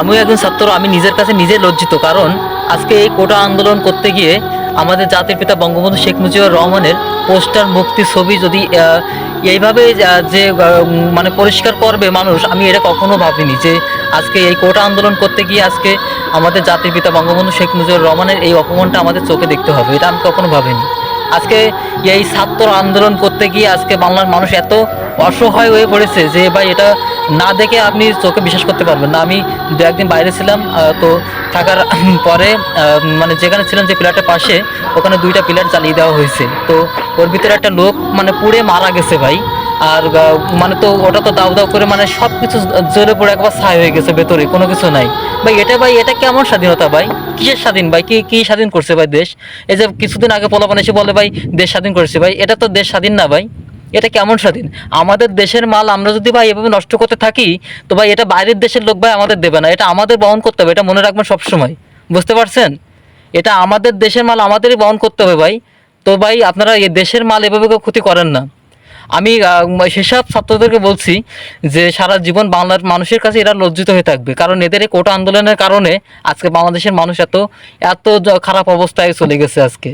আমিও একজন ছাত্র, আমি নিজের কাছে নিজে লজ্জিত, কারণ আজকে এই কোটা আন্দোলন করতে গিয়ে আমাদের জাতির পিতা বঙ্গবন্ধু শেখ মুজিবুর রহমানের পোস্টার মুক্তি ছবি যদি এইভাবে যে মানে পরিষ্কার করবে মানুষ, আমি এটা কখনো ভাবিনি যে আজকে এই কোটা আন্দোলন করতে গিয়ে আজকে আমাদের জাতির পিতা বঙ্গবন্ধু শেখ মুজিবুর রহমানের এই অপমানটা আমাদের চোখে দেখতে হবে, এটা আমি কখনো ভাবিনি। আজকে এই ছাত্র আন্দোলন করতে গিয়ে আজকে বাংলার মানুষ এত অসহায় হয়ে পড়েছে যে ভাই এটা না দেখে আপনি চোখে বিশ্বাস করতে পারবেন না। আমি দু একদিন বাইরে ছিলাম তো থাকার পরে মানে যেখানে ছিলাম যে পিলারটার পাশে, ওখানে দুইটা পিলার চালিয়ে দেওয়া হয়েছে। তো ওর ভিতরে একটা লোক মানে পুড়ে মারা গেছে ভাই। আর মানে তো ওটা তো দাউ দাউ করে মানে সব কিছু জ্বলে পড়ে একবার ছাই হয়ে গেছে ভেতরে, কোনো কিছু নাই। ভাই, এটা ভাই, এটা কেমন স্বাধীনতা ভাই? কিসের স্বাধীন ভাই? কি কি স্বাধীন করছে ভাই দেশ? এই যে কিছুদিন আগে পোলাপান এসে বলে ভাই, দেশ স্বাধীন করেছে ভাই, এটা তো দেশ স্বাধীন না ভাই। এটা কেমন স্বাধীন? আমাদের দেশের মাল আমরা যদি ভাই এভাবে নষ্ট করতে থাকি, তো ভাই এটা বাইরের দেশের লোক ভাই আমাদের দেবে না। এটা আমাদের বহন করতে হবে, এটা মনে রাখবেন সবসময়। বুঝতে পারছেন? এটা আমাদের দেশের মাল আমাদেরই বহন করতে হবে ভাই। তো ভাই, আপনারা এই দেশের মাল এভাবে কেউ ক্ষতি করেন না। আমি সেসব ছাত্রদেরকে বলছি যে সারা জীবন বাংলার মানুষের কাছে এরা লজ্জিত হয়ে থাকবে। কারণ এদের এই কোটা আন্দোলনের কারণে আজকে বাংলাদেশের মানুষ এত এত খারাপ অবস্থায় চলে গেছে আজকে।